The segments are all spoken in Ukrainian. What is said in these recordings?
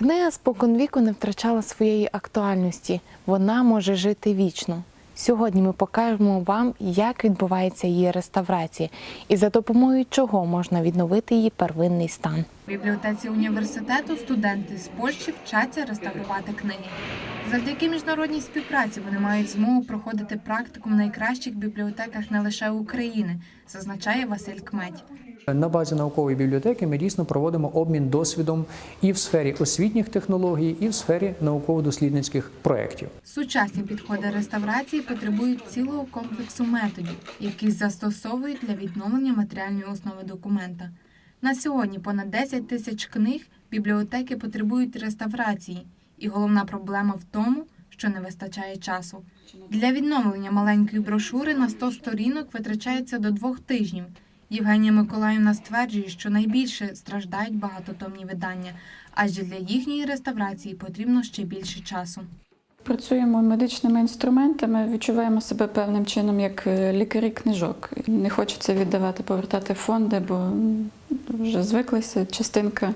Книга споконвіку не втрачала своєї актуальності. Вона може жити вічно. Сьогодні ми покажемо вам, як відбувається її реставрація і за допомогою чого можна відновити її первинний стан. В бібліотеці університету студенти з Польщі вчаться реставрувати книги. Завдяки міжнародній співпраці вони мають змогу проходити практику в найкращих бібліотеках не лише України, зазначає Василь Кметь. На базі наукової бібліотеки ми дійсно проводимо обмін досвідом і в сфері освітніх технологій, і в сфері науково-дослідницьких проєктів. Сучасні підходи реставрації потребують цілого комплексу методів, які застосовують для відновлення матеріальної основи документа. На сьогодні понад 10 тисяч книг бібліотеки потребують реставрації, і головна проблема в тому, що не вистачає часу. Для відновлення маленької брошури на 100 сторінок витрачається до двох тижнів. Євгенія Миколаївна стверджує, що найбільше страждають багатотомні видання, адже для їхньої реставрації потрібно ще більше часу. Працюємо медичними інструментами, відчуваємо себе певним чином як е, лікарі книжок. Не хочеться віддавати, повертати фонди, бо вже звиклися. Частинка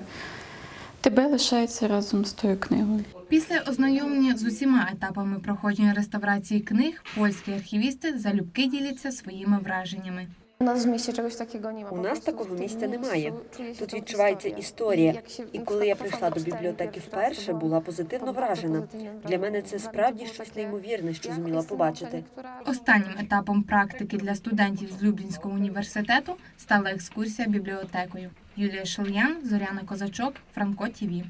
тебе лишається разом з тою книгою. Після ознайомлення з усіма етапами проходження реставрації книг польські архівісти залюбки діляться своїми враженнями. У нас в місті чогось такого немає. У нас такого місця немає. Тут відчувається історія. І коли я прийшла до бібліотеки вперше, була позитивно вражена. Для мене це справді щось неймовірне, що зуміла побачити. Останнім етапом практики для студентів з Люблінського університету стала екскурсія бібліотекою. Юлія Шильян, Зоряна Козачок, Франко ТІВІ.